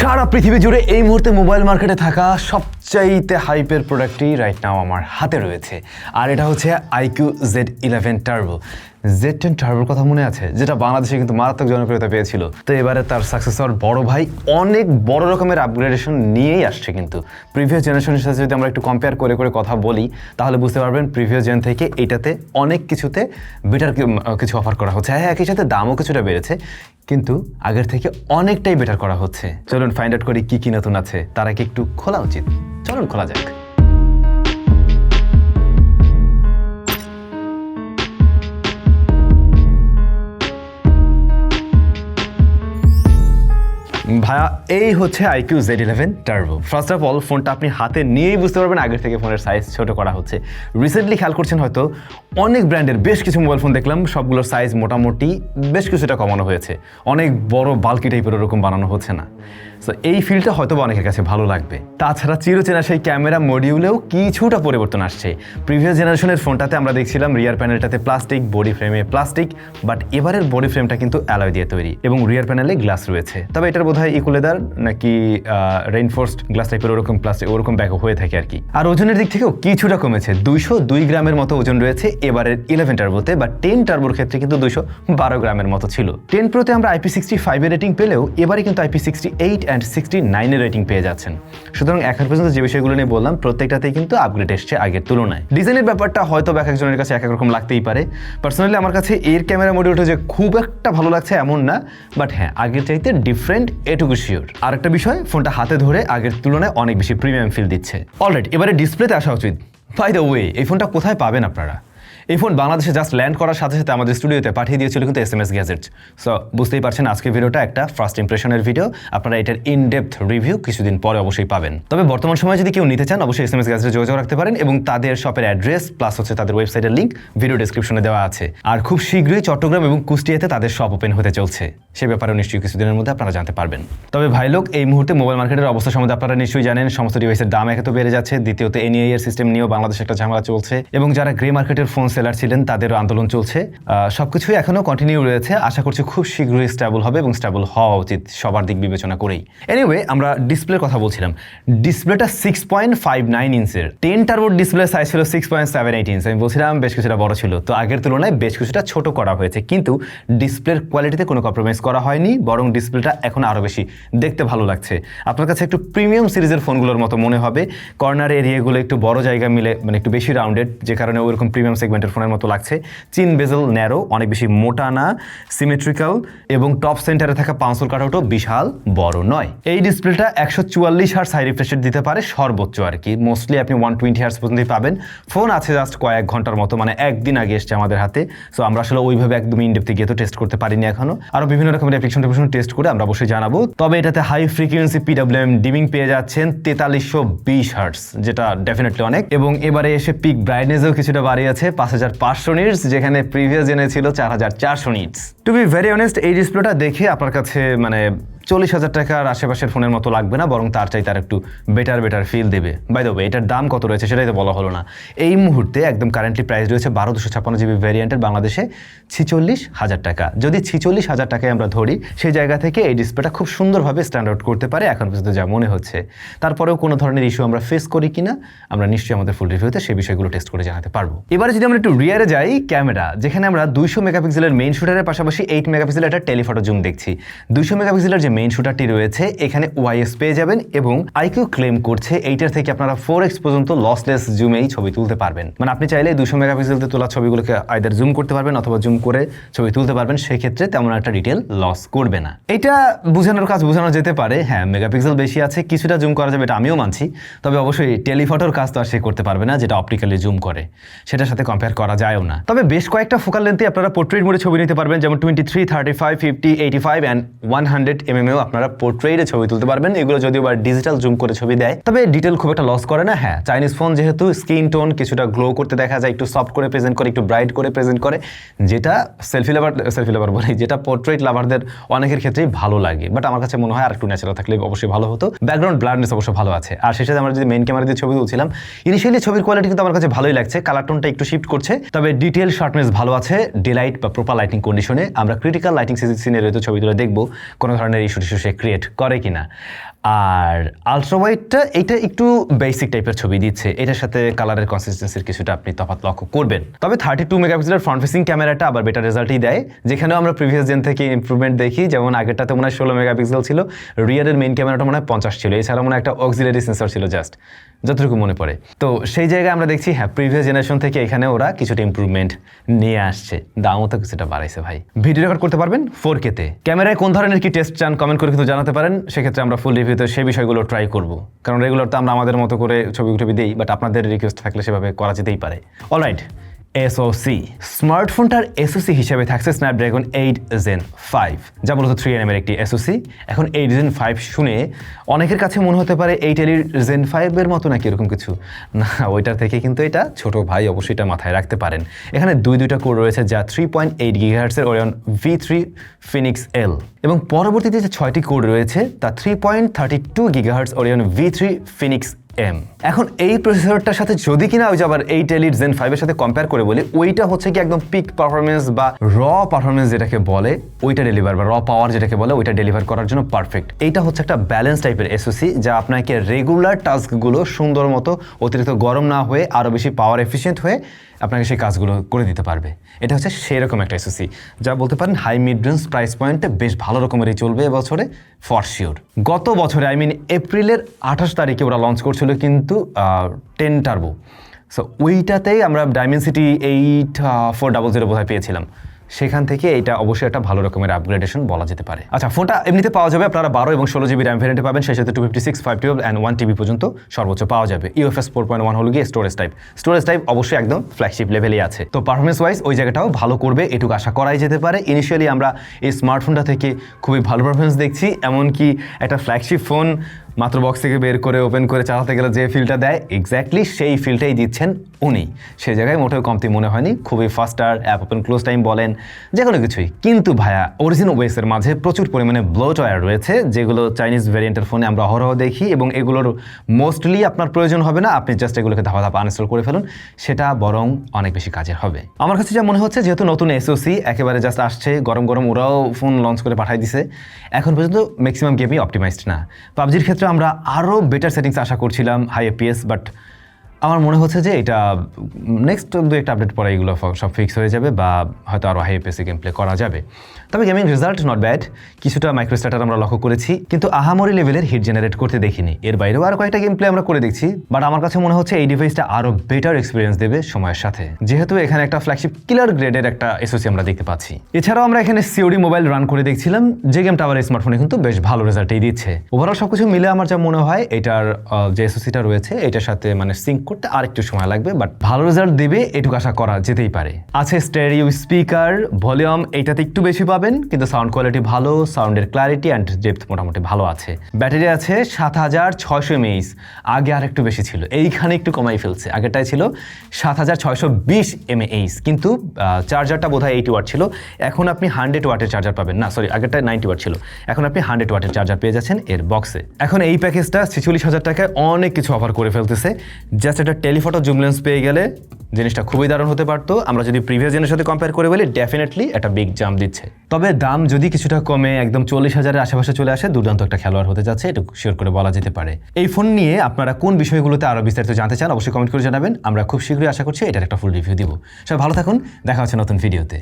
সারা পৃথিবী জুড়ে এই মুহূর্তে মোবাইল মার্কেটে থাকা সবচাইতে হাইপের প্রোডাক্টটি রাইট নাও আমার হাতে রয়েছে। আর এটা হচ্ছে iQOO Z eleven turbo Z ten টার্বোর কথা মনে আছে? যেটা বাংলাদেশে কিন্তু মারাত্মক জনপ্রিয়তা পেয়েছিল। তো এবারে তার সাকসেসর বড় ভাই অনেক বড় রকমের আপগ্রেডেশন নিয়েই আসছে কিন্তু। প্রিভিয়াস জেনারেশনের সাথে যদি আমরা একটু কম্পেয়ার করে করে কথা বলি, তাহলে বুঝতে পারবেন প্রিভিয়াস জেন থেকে এটাতে অনেক কিছুতে বেটার কিছু অফার করা হচ্ছে। হ্যাঁ একই সাথে দামও কিছুটা বেড়েছে, কিন্তু আগের থেকে অনেকটাই বেটার করা হচ্ছে। চলুন ফাইন্ড আউট করি কি কি নতুন আছে। তারা কি একটু খোলা উচিত। চলুন খোলা যাক। ভাইয়া, এই হচ্ছে iQOO Z eleven turbo first of all ফোনটা আপনি হাতে নিয়েই বুঝতে পারবেন, আগের থেকে ফোনের সাইজ ছোট করা হচ্ছে। রিসেন্টলি খেয়াল করছেন হয়তো, অনেক ব্র্যান্ডের বেশ কিছু মোবাইল ফোন দেখলাম, সবগুলোর সাইজ মোটামুটি বেশ কিছুটা কমানো হয়েছে। অনেক বড় বাল্কি টাইপের ওরকম বানানো হচ্ছে না। সো এই ফিলটা হয়তো অনেকের কাছে ভালো লাগবে। তাছাড়া চিরচেনা সেই ক্যামেরা মডিউলেও কিছুটা পরিবর্তন আসছে। প্রিভিয়াস জেনারেশনের ফোনটাতে আমরা দেখছিলাম রিয়ার প্যানেলটাতে প্লাস্টিক বডি ফ্রেমে প্লাস্টিক বাট এবারের বডি ফ্রেমটা কিন্তু অ্যালয় দিয়ে তৈরি এবং রিয়ার প্যানেলে গ্লাস রয়েছে। তবে এটার বোধহয় ইকুলেদার নাকি রেইনফোর্সড গ্লাস টাইপের ওরকম প্লাস্টিক ওরকম ব্যাগ হয়ে থাকে আর কি। আর ওজনের দিক থেকেও কিছুটা কমেছে। দুইশো দুই গ্রামের মতো ওজন রয়েছে এবারের ইলেভেন টার্বোতে বা টেন টার্বোর ক্ষেত্রে কিন্তু দুইশো বারো গ্রামের মতো ছিল। টেন প্রোতে আমরা আইপি সিক্সটি ফাইভের রেটিং পেলেও এবারে কিন্তু IP sixty eight and sixty নাইনের রেটিং পেয়ে যাচ্ছেন। সুতরাং এখন পর্যন্ত যে বিষয়গুলো নিয়ে বললাম, প্রত্যেকটাতেই কিন্তু আপগ্রেড এসছে আগের তুলনায়। ডিজাইনের ব্যাপারটা হয়তো এক একজনের কাছে এক এক রকম লাগতেই পারে। পার্সোনালি আমার কাছে এর ক্যামেরা মডিউলটা যে খুব একটা ভালো লাগছে এমন না বাট হ্যাঁ আগের চাইতে ডিফারেন্ট এটুকু শিওর আর একটা বিষয়, ফোনটা হাতে ধরে আগের তুলনায় অনেক বেশি প্রিমিয়াম ফিল দিচ্ছে। অলরেডি এবারে ডিসপ্লেতে আসা উচিত। বাই দ্য ওয়ে এই ফোনটা কোথায় পাবেন আপনারা? এই ফোন বাংলাদেশে জাস্ট ল্যান্ড করার সাথে সাথে আমাদের স্টুডিওতে পাঠিয়ে দিয়েছিল কিন্তু S M S gadget so বুঝতেই পারছেন আজকের ভিডিওটা একটা ফার্স্ট ইমপ্রেশনের ভিডিও আপনারা এটার ইন ডেপথ রিভিউ কিছুদিন পরে অবশ্যই পাবেন। তবে বর্তমান সময়ে যদি কেউ নিতে চান, অবশ্যই এস এম এস গ্যাজেটে যোগাযোগ রাখতে পারেন এবং তাদের শপের অ্যাড্রেস প্লাস হচ্ছে তাদের ওয়েবসাইটের লিঙ্ক ভিডিও ডিসক্রিপশনে দেওয়া আছে। আর খুব শীঘ্রই চট্টগ্রাম এবং কুষ্টিয়াতে তাদের শপ ওপেন হতে চলছে। সে ব্যাপারেও নিশ্চয়ই কিছুদিনের মধ্যে আপনারা জানতে পারবেন। তবে ভাই লোক, এই মুহূর্তে মোবাইল মার্কেটের অবস্থা সম্বন্ধে আপনারা নিশ্চয়ই জানেন, সমস্ত ডিভাইসের দাম একে তো বেড়ে যাচ্ছে। দ্বিতীয়ত এনআই এর সিস্টেম নিয়েও বাংলাদেশে একটা ঝামেলা চলছে। এবং যারা গ্রে মার্কেটের ফোন সেলার ছিলেন, তাদেরও আন্দোলন চলছে। সবকিছুই এখনও কন্টিনিউ রয়েছে। আশা করছি খুব শীঘ্রই স্টেবল হবে এবং স্টেবল হওয়া উচিত সবার দিক বিবেচনা করেই। এনিওয়ে আমরা ডিসপ্লের কথা বলছিলাম। ডিসপ্লেটা সিক্স পয়েন্ট ফাইভ নাইন ইঞ্চের টেন টার্বোর ডিসপ্লে সাইজ ছিল six point seven eight inch আমি বলছিলাম বেশ কিছুটা বড় ছিল। তো আগের তুলনায় বেশ কিছুটা ছোট করা হয়েছে। কিন্তু ডিসপ্লের কোয়ালিটিতে কোনো কম্প্রোমাইজ করা হয়নি, বরং ডিসপ্লেটা এখন আরও বেশি দেখতে ভালো লাগছে। আপনার কাছে একটু প্রিমিয়াম সিরিজের ফোনগুলোর মতো মনে হবে। কর্নার এরিয়াগুলো একটু বড় জায়গা মিলে মানে একটু বেশি রাউন্ডেড যে কারণে ওইরকম প্রিমিয়াম সেগমেন্টের ফোনের মতো লাগছে। চিন বেজেল ন্যারো, অনেক বেশি মোটা না, সিমেট্রিক্যাল এবং টপ সেন্টারে থাকা পাঁচল কাটাউটও বিশাল বড় নয়। এই ডিসপ্লেটা একশো চুয়াল্লিশ হার্স হাই রিফ্রেশ দিতে পারে, সর্বোচ্চ আর কি। মোস্টলি আপনি ওয়ান টোয়েন্টি হার্স পর্যন্তই পাবেন। ফোন আছে জাস্ট কয়েক ঘণ্টার মতো মানে একদিন আগে এসছে আমাদের হাতে। সো আমরা আসলে ওইভাবে একদম ইনডেপথে গিয়ে তো টেস্ট করতে পারিনি এখনও। আরও বিভিন্ন রকমের অ্যাপ্লিকেশন টেপ্লিকেশন টেস্ট করে আমরা অবশ্যই জানাব। তবে এটাতে হাই ফ্রিকোয়েন্সি পিডাব্লিউএম ডিমিং পেয়ে যাচ্ছেন তেতাল্লিশশো বিশ হার্টস যেটা ডেফিনেটলি অনেক। এবং এবারে এসে পিক ব্রাইটনেসও কিছুটা বাড়িয়েছে, পাঁচ হাজার পাঁচশো নিটস যেখানে প্রিভিয়াস জেনে ছিল চার হাজার চারশো nits to be very honest এই ডিসপ্লেটা দেখে আপনার কাছে মানে চল্লিশ হাজার টাকার আশেপাশের ফোনের মতো লাগবে না, বরং তার চাই তার একটু বেটার বেটার ফিল দেবে বাই ওয়ে এটার দাম কত রয়েছে সেটাই তো বলা হলো না। এই মুহূর্তে একদম কারেন্টলি প্রাইস রয়েছে বারো দুশো ছাপ্পান্ন জিবি ভ্যারিয়েন্টের বাংলাদেশে ছিচল্লিশ হাজার টাকা। যদি ছিচল্লিশ হাজার টাকায় আমরা ধরি, সেই জায়গা থেকে এই ডিসপ্লেটা খুব সুন্দরভাবে স্ট্যান্ড আউট করতে পারে, এখন পর্যন্ত যা মনে হচ্ছে। তারপরেও কোনো ধরনের ইস্যু আমরা ফেস করি কিনা, আমরা নিশ্চয়ই আমাদের ফুল রিভিউতে সেই বিষয়গুলো টেস্ট করে জানাতে পারব। এবারে যদি আমরা একটু রিয়ারে যাই ক্যামেরা যেখানে আমরা দুইশো মেগাপিক্সেলের মেইন শুটারের পাশাপাশি এইট মেগাপিক্সেলের একটা টেলিফটো জুম দেখছি। দুইশো মেগাপিক্সেলের যে মেইন শুটারটি রয়েছে, এখানে ওয়াইএস পেয়ে যাবেন এবং আইকিউ ক্লেম করছে, এইটার থেকে আপনারা ফোর এক্স পর্যন্ত লসলেস জুমেই ছবি তুলতে পারবেন। মানে আপনি চাইলে দুশো মেগাপিক্সেলতে তোলা ছবিগুলোকে আইদার জুম করতে পারবেন অথবা জুম করে ছবি তুলতে পারবেন, সেক্ষেত্রে তেমন একটা ডিটেল লস করবে না। এটা বোঝানোর কাজ বোঝানো যেতে পারে হ্যাঁ মেগাপিক্সেল বেশি আছে, কিছুটা জুম করা যাবে, এটা আমিও মানছি, তবে অবশ্যই টেলিফটোর কাজ তো আর সে করতে পারবে না, যেটা অপটিক্যালি জুম করে, সেটার সাথে কম্পেয়ার করা যায়ও না। তবে বেশ কয়েকটা ফোকাল লেন্থে আপনারা পোর্ট্রেট মোডে ছবি নিতে পারবেন, যেমন twenty three thirty five fifty eighty five and one hundred এমএমএও আপনারা পোর্ট্রেটে ছবি তুলতে পারবেন। এগুলো যদিও বা ডিজিটাল জুম করে ছবি দেয়, তবে ডিটেল খুব একটা লস করে না। হ্যাঁ চাইনিজ ফোন যেহেতু স্কিন টোন কিছুটা গ্লো করতে দেখা যায়, একটু সফট করে প্রেজেন্ট করে, একটু ব্রাইট করে প্রেজেন্ট করে, যেটা সেলফি লাভার সেলফি লাভার বলি, যেটা পোর্ট্রেট লাভারদের অনেকের ক্ষেত্রেই ভালো লাগে। বাট আমার কাছে মনে হয় আর একটু ন্যাচারাল থাকলে অবশ্যই ভালো হতো। ব্যাকগ্রাউন্ড ব্লাডনেস অবশ্যই ভালো আছে। আর সাথে আমরা যদি মেন ক্যামেরা দিয়ে ছবি তুলছিলাম ইনিশিয়ালি ছবির কোয়ালিটি কিন্তু আমার কাছে ভালোই লাগছে। কালার টোনটা একটু শিফট করছে, তবে ডিটেল শার্টনেস ভালো আছে। ডে লাইট বা প্রপার লাইটিং কন্ডিশনে আমরা ক্রিটিক্যাল লাইটিং সিনারিতে ছবি তুলে দেখব, কোনো ধরনের টিস্যু সে ক্রিয়েট করে কিনা। আর আলট্রা ওয়াইডটা এটা একটু বেসিক টাইপের ছবি দিচ্ছে। এটার সাথে কালারের কনসিস্টেন্সির কিছুটা আপনি তফাৎ লক্ষ্য করবেন। তবে থার্টি টু মেগাপিক্সেলের ফ্রন্ট ফেসিং ক্যামেরাটা আবার বেটার রেজাল্টই দেয়। যেখানেও আমরা প্রিভিয়াস জেন থেকে ইমপ্রুভমেন্ট দেখি, যেমন আগেরটাতে মনে হয় ষোলো মেগাপিক্সেল ছিল রিয়ারের মেইন ক্যামেরাটা মনে হয় পঞ্চাশ ছিল। এছাড়া মনে হয় একটা অক্সিলারি সেন্সর ছিল জাস্ট যতটুকু মনে পড়ে। তো সেই জায়গায় আমরা দেখছি হ্যাঁ প্রিভিয়াস জেনারেশন থেকে এখানে ওরা কিছুটা ইমপ্রুভমেন্ট নিয়ে আসছে। দামও তো কিছুটা বাড়াইছে ভাই। ভিডিও রেকর্ড করতে পারবেন ফোর কেতে ক্যামেরায় কোন ধরনের কি টেস্ট চান কমেন্ট করে কিন্তু জানাতে পারেন। সেক্ষেত্রে আমরা ফুল রিভিউতে সেই বিষয়গুলো ট্রাই করব। কারণ রেগুলার তো আমরা আমাদের মতো করে ছবি টবি দিই বাট আপনাদের রিকোয়েস্ট থাকলে সেভাবে করা যেতেই পারে। অলরাইট এসওসি স্মার্টফোনটার এসওসি হিসেবে থাকছে স্ন্যাপড্রাগন এইট জেন ফাইভ যা মূলত থ্রি এর একটি এসওসি এখন এইট জেন ফাইভ শুনে অনেকের কাছে মনে হতে পারে এইট এলির জেন ফাইভের মতো নাকি এরকম কিছু। না, ওইটার থেকে কিন্তু এটা ছোট ভাই অবশ্যই এটা মাথায় রাখতে পারেন। এখানে দুই দুইটা কোড রয়েছে, যা three point eight গিগাহার্সের Oryon V three Phoenix L এবং পরবর্তীতে যে ছয়টি কোড রয়েছে, তা three point thirty two gigahertz Oryon V three Phoenix M এখন এই প্রসেসরটার সাথে যদি কিনা ওই যে আবার এই টেলির জেন ফাইভের সাথে কম্পেয়ার করে বলি, ওইটা হচ্ছে কি একদম পিক পারফরমেন্স বা র পারফরমেন্স যেটাকে বলে, ওইটা ডেলিভার বা র পাওয়ার যেটাকে বলে, ওইটা ডেলিভার করার জন্য পারফেক্ট এইটা হচ্ছে একটা ব্যালেন্স টাইপের এসওসি যা আপনাকে রেগুলার টাস্কগুলো সুন্দর মতো অতিরিক্ত গরম না হয়ে আরও বেশি পাওয়ার এফিসিয়েন্ট হয়ে আপনাকে সেই কাজগুলো করে দিতে পারবে। এটা হচ্ছে সেরকম একটা এসএসসি যা বলতে পারেন হাই মিড রেঞ্জ প্রাইস পয়েন্টে বেশ ভালো রকমেরই চলবে এবছরে ফর শিওর গত বছরে আই মিন এপ্রিলের আঠাশ তারিখে ওরা লঞ্চ করছিল কিন্তু টেন টার্বো সো ওইটাতেই আমরা Dimensity eight four double zero বোধহয় পেয়েছিলাম। সেখান থেকে এটা অবশ্যই একটা ভালো রকমের আপগ্রেডেশন বলা যেতে পারে। আচ্ছা ফোনটা এমনিতে পাওয়া যাবে আপনারা বারো এবং ষোলো জিবি র্যাম ভ্যারিয়েন্টে পাবেন, সেই সাথে two fifty six five twelve and one TB পর্যন্ত সর্বোচ্চ পাওয়া যাবে। ইউএফএস ফোর পয়েন্ট ওয়ান হলো গিয়ে স্টোরেজ টাইপ স্টোরেজ টাইপ অবশ্যই একদম ফ্ল্যাগশিপ লেভেলই আছে। তো পারফরমেন্স ওয়াইজ ওই জায়গাটাও ভালো করবে, এটুকু আশা করাই যেতে পারে। ইনিশিয়ালি আমরা এই স্মার্টফোনটা থেকে খুবই ভালো পারফরমেন্স দেখছি, এমনকি একটা ফ্ল্যাগশিপ ফোন মাত্র বক্স থেকে বের করে ওপেন করে চালাতে গেলে যে ফিলটা দেয় এক্স্যাক্টলি সেই ফিলটাই দিচ্ছেন উনি। সেই জায়গায় মোটেও কমতি মনে হয়নি, খুবই faster app open close time বলেন, যে কোনো কিছুই। কিন্তু ভায়া অরিজিনাল ওয়েসের মাঝে প্রচুর পরিমাণে ব্লোটওয়্যার রয়েছে, যেগুলো চাইনিজ ভ্যারিয়েন্টের ফোনে আমরা অহরহ দেখি এবং এগুলোর মোস্টলি আপনার প্রয়োজন হবে না, আপনি জাস্ট এগুলোকে ধাপা ধাপা আনইনস্টল করে ফেলুন, সেটা বরং অনেক বেশি কাজের হবে। আমার কাছে যা মনে হচ্ছে, যেহেতু নতুন এসওসি একেবারে জাস্ট আসছে গরম গরম ওরাও ফোন লঞ্চ করে পাঠাই দিছে, এখন পর্যন্ত ম্যাক্সিমাম গেমই অপটিমাইজড না। পাবজির ক্ষেত্রে আমরা আরও বেটার সেটিংস আশা করছিলাম হাই এপিএস বাট আমার মনে হচ্ছে যে এটা নেক্সট দু একটা আপডেট পরে এগুলো সব ফিক্স হয়ে যাবে বা হয়তো আরও হাই এপিএসে গেম প্লে করা যাবে। তবে গেমিং রেজাল্ট নট ব্যাড কিছুটা মাইক্রোস্টাটার আমরা লক্ষ্য করেছি, কিন্তু আহামরি লেভেলের হিট জেনারেট করতে দেখিনি। এর বাইরেও আর কয়েকটা গেম প্লে আমরা করে দেখছি বাট আমার কাছে মনে হচ্ছে এই ডিভাইসটা আরও বেটার এক্সপিরিয়েন্স দেবে সময়ের সাথে। যেহেতু এখানে একটা ফ্ল্যাগশিপ কিলার গ্রেডের একটা এসোসি আমরা দেখতে পাচ্ছি। এছাড়াও আমরা এখানে সিওডি মোবাইল রান করে দেখছিলাম, যে গেমটা আবার স্মার্টফোনে কিন্তু বেশ ভালো রেজাল্টই দিচ্ছে। ওভারঅল সবকিছু মিলে আমার যা মনে হয়, এটার যে এসোসিটা রয়েছে, এটার সাথে মানে সিঙ্ক করতে আর একটু সময় লাগবে বাট ভালো রেজাল্ট দেবে এটুকু আশা করা যেতেই পারে। আছে স্টেরিও স্পিকার ভলিউম এইটাতে একটু বেশি পাবেন, কিন্তু সাউন্ড কোয়ালিটি ভালো সাউন্ডের ক্লারিটি অ্যান্ড ডেপথ মোটামুটি ভালো আছে। ব্যাটারি আছে সাত হাজার ছয়শো এমএইচ আগে আর একটু বেশি ছিল, এইখানে একটু কমাই ফেলছে আগেরটাই ছিল সাত হাজার ছয়শো বিশ এমএএইচ কিন্তু চার্জারটা বোধহয় এইটি ওয়াট ছিল, এখন আপনি হান্ড্রেড ওয়াটের চার্জার পাবেন, না সরি আগেরটা নাইনটি ওয়াট ছিল, এখন আপনি হান্ড্রেড ওয়াটের চার্জার পেয়ে যাচ্ছেন এর বক্সে এখন এই প্যাকেজটা ছেচল্লিশ হাজার টাকায় অনেক কিছু অফার করে ফেলতেছে জাস্ট একটা টেলিফটো জুম লেন্স পেয়ে গেলে জিনিসটা খুবই দারুণ হতে পারতো। আমরা যদি প্রিভিয়াস জেনের সাথে কম্পেয়ার করে বলি ডেফিনেটলি একটা বিগ জাম্প দিচ্ছে। তবে দাম যদি কিছুটা কমে, একদম চল্লিশ হাজারের আশেপাশে চলে আসে, দুর্দান্ত একটা খেলোয়াড় হতে যাচ্ছে, এটা শিওর করে বলা যেতে পারে। এই ফোন নিয়ে আপনারা কোন বিষয়গুলোতে আরও বিস্তারিত জানতে চান, অবশ্যই কমেন্ট করে জানাবেন। আমরা খুব শীঘ্রই আশা করছি এটার একটা ফুল রিভিউ দিব। সবাই ভালো থাকুন, দেখা হচ্ছে নতুন ভিডিওতে